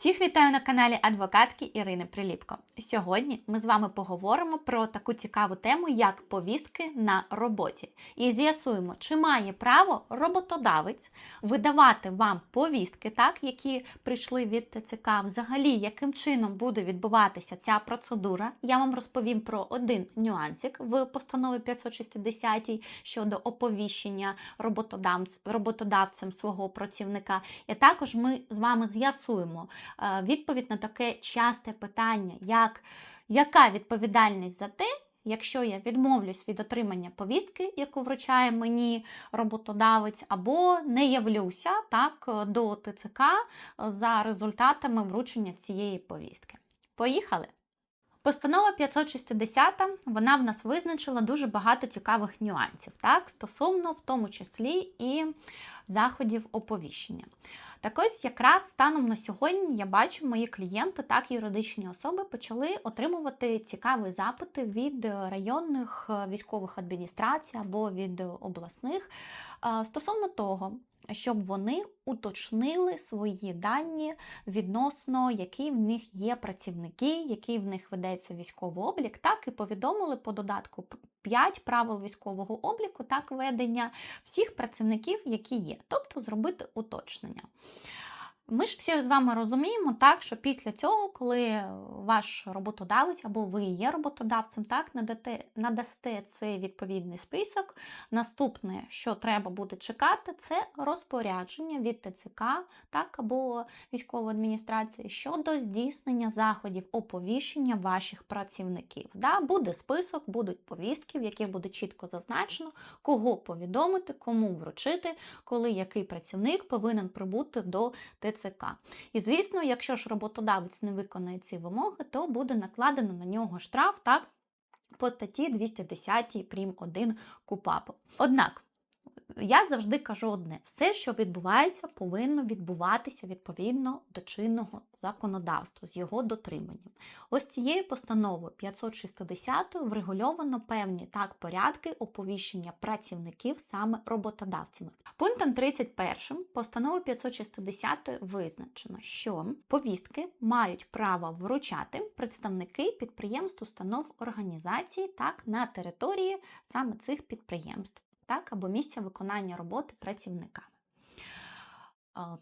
Всіх вітаю на каналі адвокатки Ірини Приліпко. Сьогодні ми з вами поговоримо про таку цікаву тему, як повістки на роботі, і з'ясуємо, чи має право роботодавець видавати вам повістки, так, які прийшли від ТЦК, взагалі, яким чином буде відбуватися ця процедура. Я вам розповім про один нюансик в постанові 560 щодо оповіщення роботодавцем свого працівника. І також ми з вами з'ясуємо відповідь на таке часте питання, як яка відповідальність за те, якщо я відмовлюсь від отримання повістки, яку вручає мені роботодавець, або не явлюся так е, до ТЦК за результатами вручення цієї повістки. Поїхали! Постанова 560, вона в нас визначила дуже багато цікавих нюансів, так, стосовно в тому числі і заходів оповіщення. Так ось якраз станом на сьогодні я бачу, мої клієнти, так юридичні особи почали отримувати цікаві запити від районних е, військових адміністрацій або від обласних е, стосовно того, щоб вони уточнили свої дані відносно, які в них є працівники, який в них ведеться військовий облік, так і повідомили по додатку 5 правил військового обліку, так ведення всіх працівників, які є, тобто зробити уточнення. Ми ж всі з вами розуміємо, так, що після цього, коли ваш роботодавець або ви є роботодавцем, так, надате, надасте цей відповідний список. Наступне, що треба буде чекати, це розпорядження від ТЦК так, або військової адміністрації щодо здійснення заходів оповіщення ваших працівників. Да? Буде список, будуть повістки, в яких буде чітко зазначено, кого повідомити, кому вручити, коли який працівник повинен прибути до ТЦК. І звісно, якщо ж роботодавець не виконає ці вимоги, то буде накладено на нього штраф так, по статті 210 прим. 1 КУПАПу. Однак, я завжди кажу одне: все, що відбувається, повинно відбуватися відповідно до чинного законодавства з його дотриманням. Ось цією постановою 560 врегульовано певні так порядки оповіщення працівників саме роботодавцями. Пунктом 31 постанови 560 визначено, що повістки мають право вручати представники підприємств, установ організацій так на території саме цих підприємств так, або місця виконання роботи працівниками.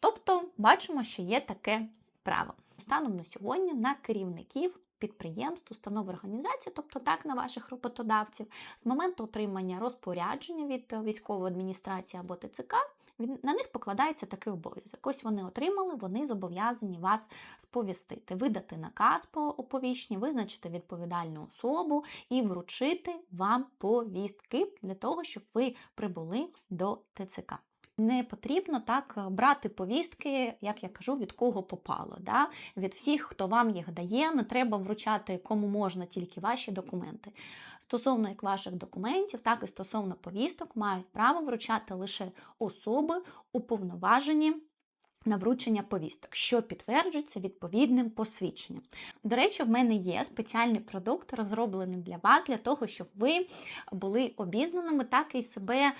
Тобто, бачимо, що є таке право. Станом на сьогодні на керівників підприємств, установ організацій, тобто так на ваших роботодавців, з моменту отримання розпорядження від військової адміністрації або ТЦК, на них покладається такий обов'язок. Ось вони отримали, вони зобов'язані вас сповістити, видати наказ по оповіщенню, визначити відповідальну особу і вручити вам повістки для того, щоб ви прибули до ТЦК. Не потрібно так брати повістки, як я кажу, від кого попало. Да? Від всіх, хто вам їх дає, не треба вручати кому можна тільки ваші документи. Стосовно як ваших документів, так і стосовно повісток, мають право вручати лише особи, уповноважені. На вручення повісток, що підтверджується відповідним посвідченням. До речі, в мене є спеціальний продукт, розроблений для вас, для того, щоб ви були обізнаними, так і себе е,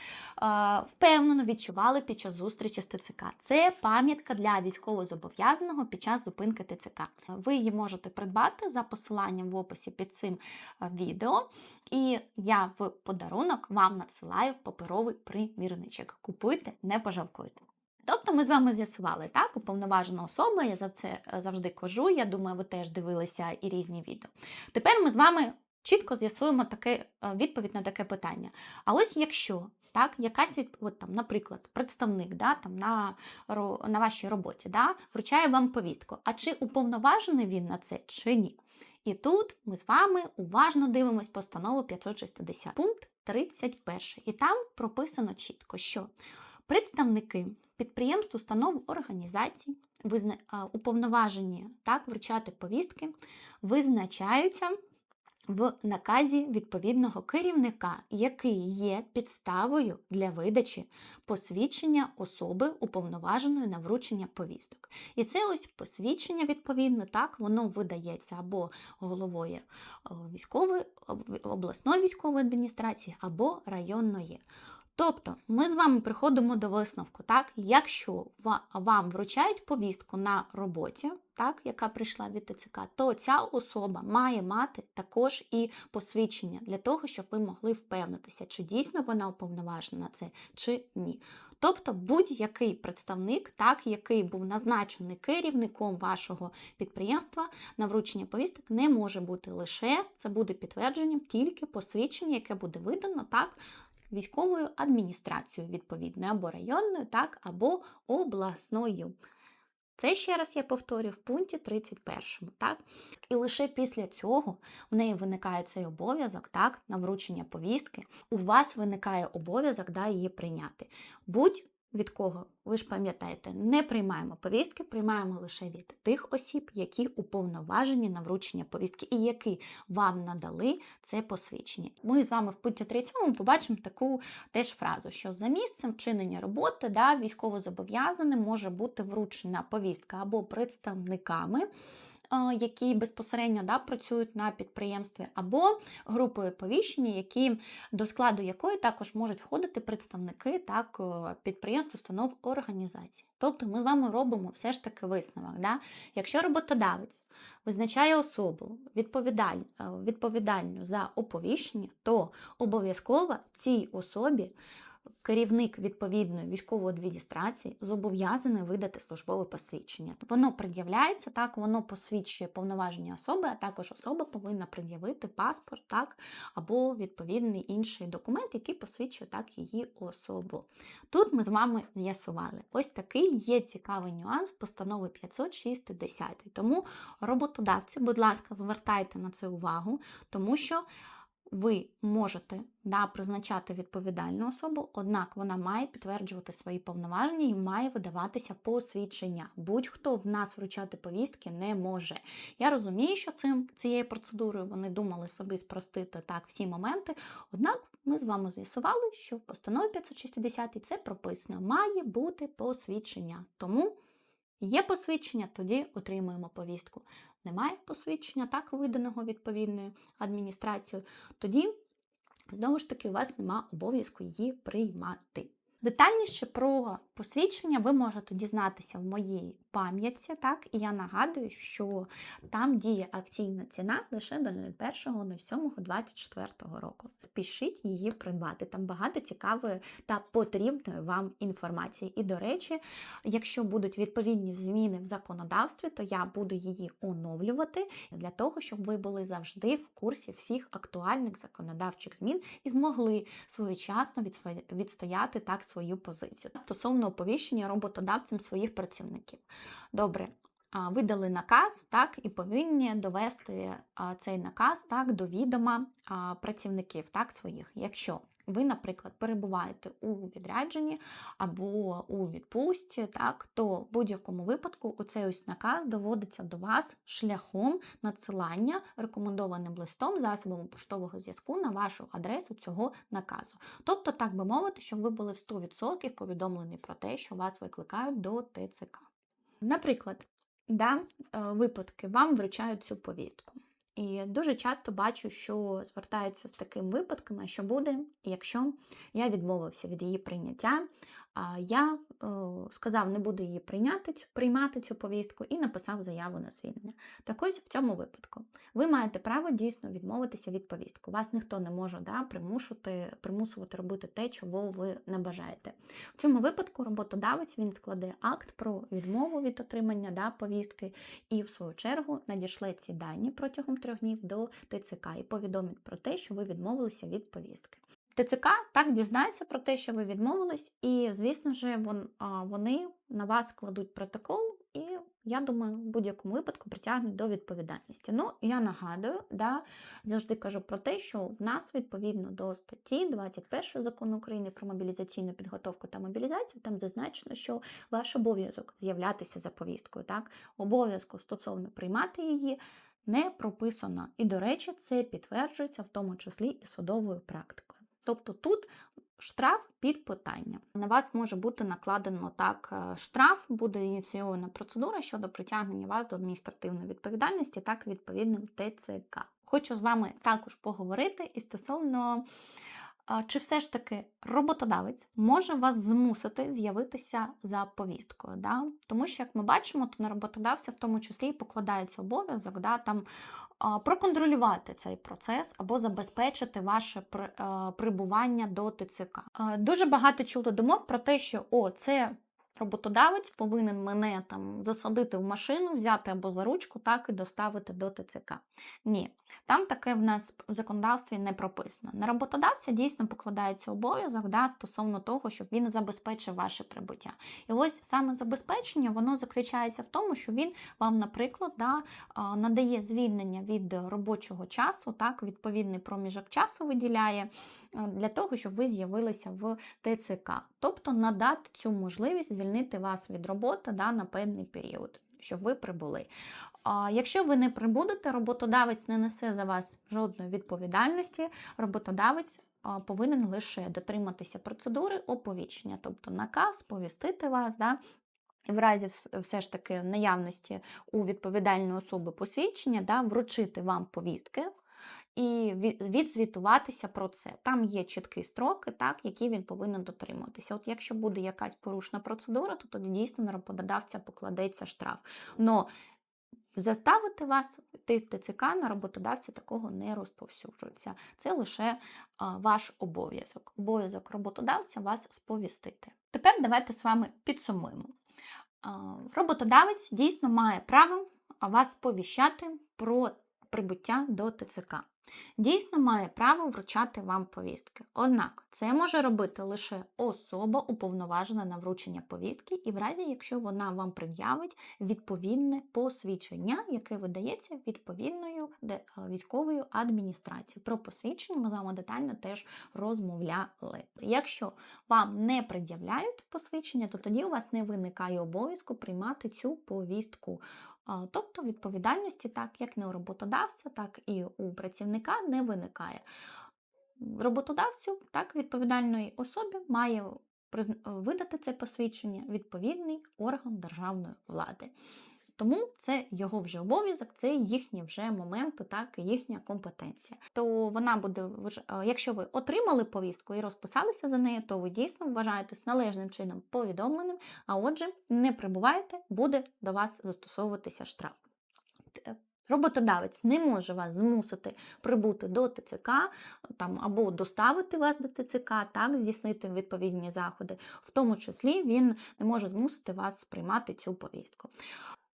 впевнено відчували під час зустрічі з ТЦК. Це пам'ятка для військовозобов'язаного під час зупинки ТЦК. Ви її можете придбати за посиланням в описі під цим відео, і я в подарунок вам надсилаю паперовий примірничок. Купуйте, не пожалкуйте. Тобто ми з вами з'ясували, так, уповноважена особа, я за це завжди кажу, я думаю, ви теж дивилися і різні відео. Тепер ми з вами чітко з'ясуємо таке, відповідь на таке питання. А ось якщо так, якась від, от там, наприклад, представник да, там, на на вашій роботі да, вручає вам повістку, а чи уповноважений він на це, чи ні? І тут ми з вами уважно дивимось постанову 560, пункт 31. І там прописано чітко, що представники підприємств, установ, організацій, визна... уповноважені так, вручати повістки, визначаються в наказі відповідного керівника, який є підставою для видачі посвідчення особи уповноваженої на вручення повісток. І це ось посвідчення, відповідно, так, воно видається або головою військової обласної військової адміністрації, або районної. Тобто ми з вами приходимо до висновку, так, якщо вам вручають повістку на роботі, так, яка прийшла від ТЦК, то ця особа має мати також і посвідчення для того, щоб ви могли впевнитися, чи дійсно вона уповноважена на це, чи ні. Тобто будь-який представник, так, який був назначений керівником вашого підприємства на вручення повісток, не може бути лише це буде підтвердженням тільки посвідчення, яке буде видано так військовою адміністрацією відповідною, або районною, так, або обласною. Це ще раз я повторю в пункті 31, так? І лише після цього в неї виникає цей обов'язок, так, на вручення повістки. У вас виникає обов'язок да, її прийняти. Будь від кого, ви ж пам'ятаєте, не приймаємо повістки, приймаємо лише від тих осіб, які уповноважені на вручення повістки і які вам надали це посвідчення. Ми з вами в пункті 37 побачимо таку теж фразу, що за місцем вчинення роботи да, військовозобов'язаним може бути вручена повістка або представниками. Які безпосередньо да, працюють на підприємстві, або групою повіщення, які до складу якої також можуть входити представники так, е, підприємств, установ організацій. Тобто ми з вами робимо все ж таки висновок. Да? Якщо роботодавець визначає особу відповідаль, е, відповідальну за оповіщення, то обов'язково цій особі керівник відповідної військової адміністрації зобов'язаний видати службове посвідчення. Воно пред'являється, так, воно посвідчує повноваження особи, а також особа повинна пред'явити паспорт, так, або відповідний інший документ, який посвідчує так її особу. Тут ми з вами з'ясували. Ось такий є цікавий нюанс постанови 560. Тому роботодавці, будь ласка, звертайте на це увагу, тому що ви можете да, призначати відповідальну особу, однак вона має підтверджувати свої повноваження і має видаватися посвідчення. Будь-хто в нас вручати повістки не може. Я розумію, що цим цією процедурою вони думали собі спростити так всі моменти. Однак ми з вами з'ясували, що в постанові 560 це прописано. Має бути посвідчення. Тому є посвідчення, тоді отримуємо повістку. Немає посвідчення, так виданого відповідною адміністрацією, тоді знову ж таки у вас нема обов'язку її приймати. Детальніше про посвідчення ви можете дізнатися в моїй пам'ятці, так, і я нагадую, що там діє акційна ціна лише до 01.07.24 року. Спішіть її придбати. Там багато цікавої та потрібної вам інформації. І, до речі, якщо будуть відповідні зміни в законодавстві, то я буду її оновлювати для того, щоб ви були завжди в курсі всіх актуальних законодавчих змін і змогли своєчасно відстояти так свою позицію стосовно оповіщення роботодавцям своїх працівників. Добре. Видали наказ, так, і повинні довести цей наказ так, до відома працівників так, своїх. Якщо ви, наприклад, перебуваєте у відрядженні або у відпустці, так, то в будь-якому випадку оцей ось наказ доводиться до вас шляхом надсилання рекомендованим листом засобами поштового зв'язку на вашу адресу цього наказу. Тобто, так би мовити, щоб ви були в 100% повідомлені про те, що вас викликають до ТЦК. Наприклад, да, е, випадки вам вручають цю повістку. І дуже часто бачу, що звертаються з таким випадком, а що буде, якщо я відмовився від її прийняття, я е, сказав, не буду її прийняти, приймати цю повістку і написав заяву на звільнення. Так ось в цьому випадку ви маєте право дійсно відмовитися від повістки. Вас ніхто не може да, примушувати, примусувати робити те, чого ви не бажаєте. В цьому випадку роботодавець він складе акт про відмову від отримання да, повістки і, в свою чергу, надішле ці дані протягом трьох днів до ТЦК і повідомить про те, що ви відмовилися від повістки. ТЦК так дізнається про те, що ви відмовились, і, звісно ж, вони на вас кладуть протокол, і я думаю, в будь-якому випадку притягнуть до відповідальності. Ну, я нагадую, да, завжди кажу про те, що в нас відповідно до статті 21 закону України про мобілізаційну підготовку та мобілізацію, там зазначено, що ваш обов'язок з'являтися за повісткою, так, обов'язку стосовно приймати її. Не прописано. І, до речі, це підтверджується в тому числі і судовою практикою. Тобто тут штраф під питання. На вас може бути накладено так е, штраф, буде ініційована процедура щодо притягнення вас до адміністративної відповідальності, так відповідним ТЦК. Хочу з вами також поговорити і стосовно Чи все ж таки роботодавець може вас змусити з'явитися за повісткою? Да? Тому що, як ми бачимо, то на роботодавця в тому числі і покладається обов'язок да, там, проконтролювати цей процес або забезпечити ваше прибування до ТЦК. Дуже багато чули думок про те, що о, це роботодавець повинен мене там засадити в машину, взяти або за ручку, так і доставити до ТЦК. Ні, там таке в нас в законодавстві не прописано. На роботодавця дійсно покладається обов'язок да, стосовно того, щоб він забезпечив ваше прибуття. І ось саме забезпечення воно заключається в тому, що він вам, наприклад, да, надає звільнення від робочого часу, так, відповідний проміжок часу виділяє е, для того, щоб ви з'явилися в ТЦК. Тобто надати цю можливість звільнити вас від роботи да, на певний період, щоб ви прибули. А якщо ви не прибудете, роботодавець не несе за вас жодної відповідальності, роботодавець повинен лише дотриматися процедури оповіщення, тобто наказ, повістити вас. Да, в разі все ж таки наявності у відповідальної особи посвідчення, да, вручити вам повістки і відзвітуватися про це. Там є чіткі строки, так, які він повинен дотримуватися. От якщо буде якась порушена процедура, то тоді дійсно на роботодавця покладеться штраф. Но заставити вас йти в ТЦК на роботодавця такого не розповсюджується. Це лише а, ваш обов'язок. Обов'язок роботодавця вас сповістити. Тепер давайте з вами підсумуємо. А, Роботодавець дійсно має право вас повіщати про прибуття до ТЦК. Дійсно має право вручати вам повістки. Однак це може робити лише особа, уповноважена на вручення повістки, і в разі, якщо вона вам пред'явить відповідне посвідчення, яке видається відповідною е, військовою адміністрацією. Про посвідчення ми з вами детально теж розмовляли. Якщо вам не пред'являють посвідчення, то тоді у вас не виникає обов'язку приймати цю повістку. Тобто відповідальності, так як не у роботодавця, так і у працівника не виникає. Роботодавцю, так, відповідальної особі має видати це посвідчення відповідний орган державної влади. Тому це його вже обов'язок, це їхні вже моменти, так, їхня компетенція. То вона буде, е, якщо ви отримали повістку і розписалися за нею, то ви дійсно вважаєтесь належним чином повідомленим, а отже, не прибуваєте, буде до вас застосовуватися штраф. Роботодавець не може вас змусити прибути до ТЦК там, або доставити вас до ТЦК, так, здійснити відповідні заходи. В тому числі він не може змусити вас приймати цю повістку.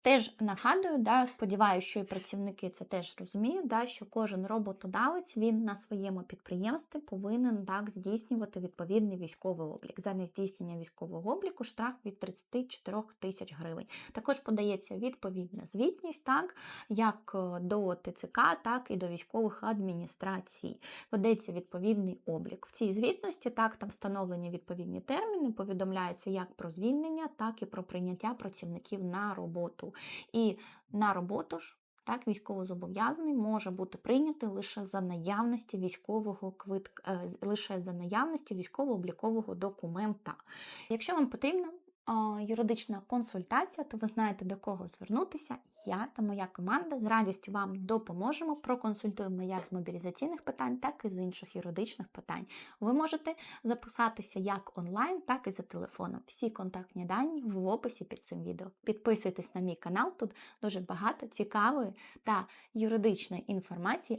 Теж нагадую, да, сподіваюся, що і працівники це теж розуміють, да, що кожен роботодавець він на своєму підприємстві повинен так здійснювати відповідний військовий облік. За нездійснення військового обліку штраф від 34 тисяч гривень. Також подається відповідна звітність, так як е, до ТЦК, так і до військових адміністрацій. Ведеться відповідний облік. В цій звітності так там встановлені відповідні терміни, повідомляються як про звільнення, так і про прийняття працівників на роботу. І на роботу ж так, військовозобов'язаний може бути прийнятий лише за наявності військового квитка, е, лише за наявності військово-облікового документа. Якщо вам потрібна а, юридична консультація, то ви знаєте до кого звернутися. Я та моя команда з радістю вам допоможемо, проконсультуємо як з мобілізаційних питань, так і з інших юридичних питань. Ви можете записатися як онлайн, так і за телефоном. Всі контактні дані в описі під цим відео. Підписуйтесь на мій канал, тут дуже багато цікавої та юридичної інформації